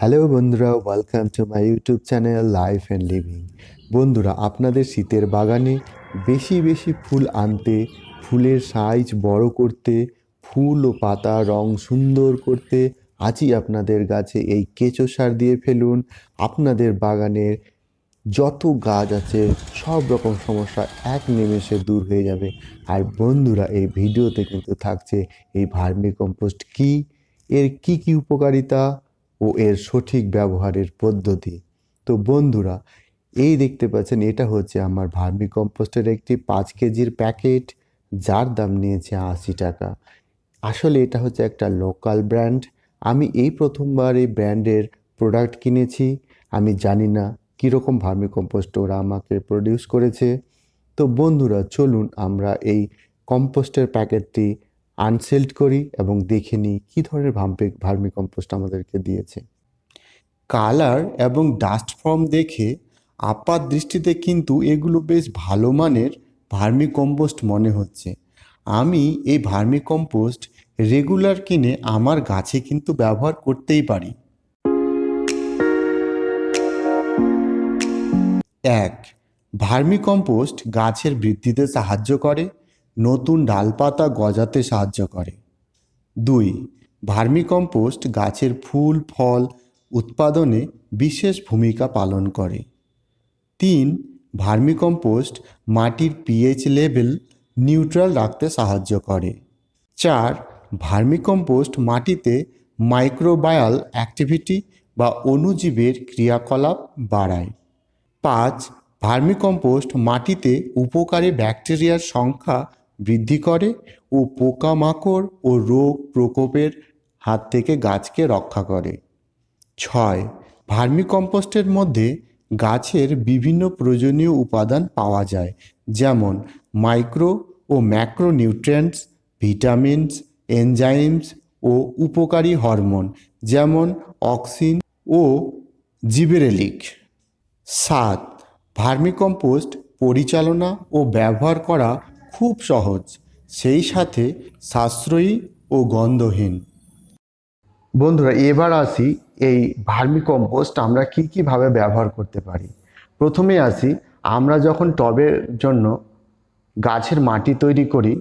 Hello বন্ধুরা welcome to my YouTube channel life and living বন্ধুরা, আপনাদের শীতের বাগানে বেশি বেশি ফুল আনতে, ফুলের সাইজ বড় করতে, ফুল ও পাতা রং সুন্দর করতে আজই আপনাদের গাছে এই কেঁচো সার দিয়ে ফেলুন। আপনাদের বাগানের যত গাছ আছে, সব রকম সমস্যা এক নিমেষে দূর হয়ে যাবে। আর বন্ধুরা, এই ভিডিওতে কিন্তু থাকছে এই ভার্মি কম্পোস্ট কী? এর কি কি উপকারিতা? ও এর সঠিক ব্যবহারের পদ্ধতি। তো বন্ধুরা, এই দেখতে পাচ্ছেন, এটা হচ্ছে আমার ভার্মি কম্পোস্টের একটি পাঁচ কেজির প্যাকেট, যার দাম নিয়েছে আশি টাকা। আসলে এটা হচ্ছে একটা লোকাল ব্র্যান্ড। আমি এই প্রথমবার এই ব্র্যান্ডের প্রোডাক্ট কিনেছি। আমি জানি না কীরকম ভার্মি কম্পোস্ট ওরা আমাকে প্রডিউস করেছে। তো বন্ধুরা, চলুন আমরা এই কম্পোস্টের প্যাকেটটি আনসেল্ড করি এবং দেখে নিই কী ধরনের ভার্মি ভার্মি কম্পোস্ট আমাদেরকে দিয়েছে। কালার এবং ডাস্ট ফর্ম দেখে আপাত দৃষ্টিতে কিন্তু এগুলো বেশ ভালো মানের ভার্মি কম্পোস্ট মনে হচ্ছে। আমি এই ভার্মি কম্পোস্ট রেগুলার কিনে আমার গাছে কিন্তু ব্যবহার করতেই পারি। এক ভার্মি কম্পোস্ট গাছের বৃদ্ধিতে সাহায্য করে। নতুন ডালপাতা গজাতে সাহায্য করে। দুই ভার্মি কম্পোস্ট গাছের ফুল, ফল উৎপাদনে বিশেষ ভূমিকা পালন করে। তিন ভার্মি কম্পোস্ট মাটির পিএইচ লেভেল নিউট্রাল রাখতে সাহায্য করে। চার ভার্মি কম্পোস্ট মাটিতে মাইক্রোবায়াল অ্যাক্টিভিটি বা অণুজীবের ক্রিয়াকলাপ বাড়ায়। পাঁচ, ভার্মিকম্পোস্ট মাটিতে উপকারী ব্যাকটেরিয়ার সংখ্যা বৃদ্ধি করে ও পোকামাকড় ও রোগ প্রকোপের হাত থেকে গাছকে রক্ষা করে। ছয়, ভার্মিকম্পোস্টের মধ্যে গাছের বিভিন্ন প্রয়োজনীয় উপাদান পাওয়া যায়, যেমন মাইক্রো ও ম্যাক্রো নিউট্রিয়েন্টস ভিটামিনস, এনজাইমস ও উপকারী হরমোন, যেমন অক্সিন ও জিবেরেলিক। সাত, ভার্মিকম্পোস্ট পরিচালনা ও ব্যবহার করা খুব সহজ, সেই সাথে সাশ্রয়ী ও গন্ধহীন। বন্ধুরা, এবার আসি এই ভার্মিকম্পোস্ট আমরা কী কীভাবে ব্যবহার করতে পারি? প্রথমে আসি, আমরা যখন টবের জন্য গাছের মাটি তৈরি করি,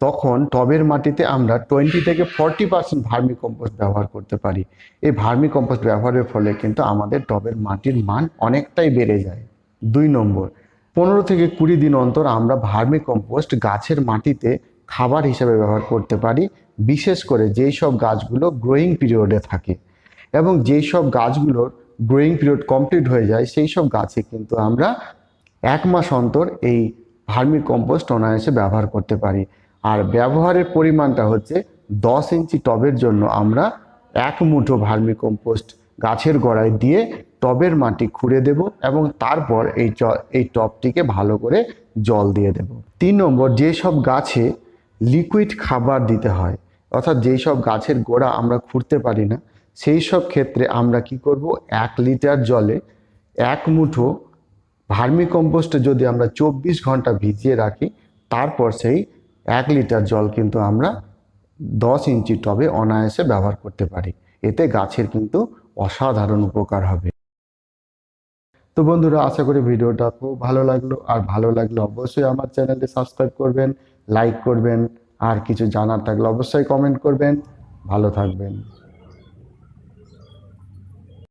তখন টবের মাটিতে আমরা টোয়েন্টি থেকে ফর্টি পার্সেন্ট ভার্মি কম্পোস্ট ব্যবহার করতে পারি। এই ভার্মি কম্পোস্ট ব্যবহারের ফলে কিন্তু আমাদের টবের মাটির মান অনেকটাই বেড়ে যায়। দুই নম্বর পনেরো থেকে কুড়ি দিন অন্তর আমরা ভার্মি কম্পোস্ট গাছের মাটিতে খাবার হিসেবে ব্যবহার করতে পারি, বিশেষ করে যেই সব গাছগুলো গ্রোয়িং পিরিয়ডে থাকে। এবং যেই সব গাছগুলোর গ্রোয়িং পিরিয়ড কমপ্লিট হয়ে যায়, সেই সব গাছে কিন্তু আমরা এক মাস অন্তর এই ভার্মি কম্পোস্ট অনায়াসে ব্যবহার করতে পারি। আর ব্যবহারের পরিমাণটা হচ্ছে দশ ইঞ্চি টবের জন্য আমরা এক মুঠো ভার্মি কম্পোস্ট গাছের গোড়ায় দিয়ে টবের মাটি খুঁড়ে দেব এবং তারপর এই চ, এই টবটিকে ভালো করে জল দিয়ে দেব। তিন নম্বর যেসব গাছে লিকুইড খাবার দিতে হয়, অর্থাৎ যেই সব গাছের গোড়া আমরা খুঁড়তে পারি না, সেই সব ক্ষেত্রে আমরা কি করব? এক লিটার জলে এক মুঠো ভার্মি কম্পোস্টে যদি আমরা চব্বিশ ঘণ্টা ভিজিয়ে রাখি, তারপর সেই এক লিটার জল কিন্তু আমরা দশ ইঞ্চি টবে অনায়াসে ব্যবহার করতে পারি। এতে গাছের কিন্তু অসাধারণ উপকার হবে। তো বন্ধুরা, আশা করি ভিডিওটা খুব ভালো লাগল। আর ভালো লাগলে অবশ্যই আমার চ্যানেলটি সাবস্ক্রাইব করবেন, লাইক করবেন, আর কিছু জানার থাকলে অবশ্যই কমেন্ট করবেন। ভালো থাকবেন।